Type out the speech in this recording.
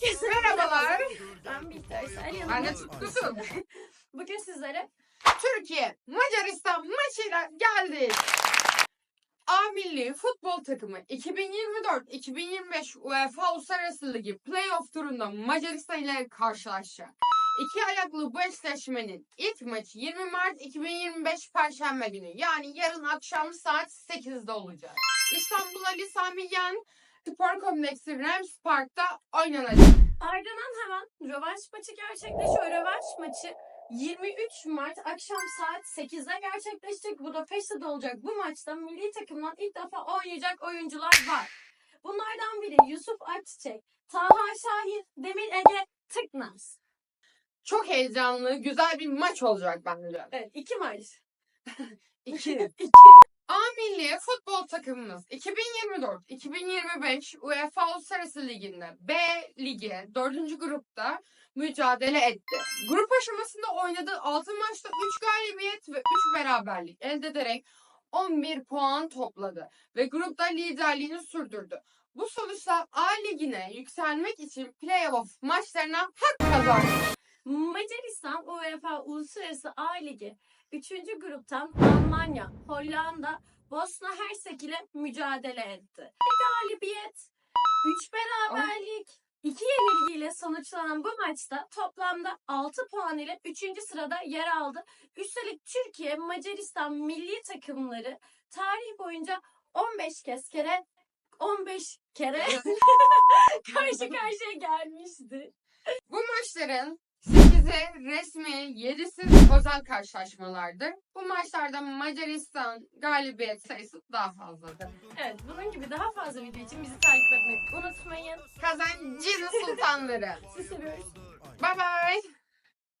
Herkese Merhabalar. Ben Bihter Şahin. Ben de. Bugün sizlere Türkiye Macaristan maçıyla geldik. A Milli Futbol Takımı 2024-2025 UEFA Uluslararası Ligi Playoff turunda Macaristan ile karşılaşacak. İki ayaklı bu eşleşmenin ilk maçı 20 Mart 2025 Perşembe günü yani yarın akşam saat 8'de olacak. İstanbul Ali Sami Yen Spor Kompleksi Rams Park'ta oynanacak. ardından hemen rövanş maçı gerçekleşiyor. Rövanş maçı 23 Mart akşam saat 8'de gerçekleşecek. Bu da Feşte'de olacak. Bu maçta milli takımdan ilk defa oynayacak oyuncular var. Bunlardan biri Yusuf Akçiçek, Taha Şahin, Demir Ege Tıknaz. Çok heyecanlı, güzel bir maç olacak bence. Evet iki maç. İki. A Milli Futbol takımımız 2024-2025 UEFA Uluslararası Ligi'nde B Ligi 4. grupta mücadele etti. Grup aşamasında oynadığı 6 maçta 3 galibiyet ve 3 beraberlik elde ederek 11 puan topladı ve grupta liderliğini sürdürdü. Bu sonuçla A Ligi'ne yükselmek için playoff maçlarına hak kazandı. Macaristan UEFA Uluslararası A Ligi 3. gruptan Almanya, Hollanda, Bosna Hersek ile mücadele etti. Bir galibiyet, 3 beraberlik, 2 yenilgiyle sonuçlanan bu maçta toplamda 6 puan ile 3. sırada yer aldı. Üstelik Türkiye, Macaristan milli takımları tarih boyunca 15 kez kere 15 kere karşı karşıya gelmişti. Bu maçların 8'i resmi, 7'si özel karşılaşmalardır. Bu maçlarda Macaristan galibiyet sayısı daha fazladır. Evet, bunun gibi daha fazla video için bizi takip etmeyi unutmayın. Kazancı sultanları. Sizi seviyoruz.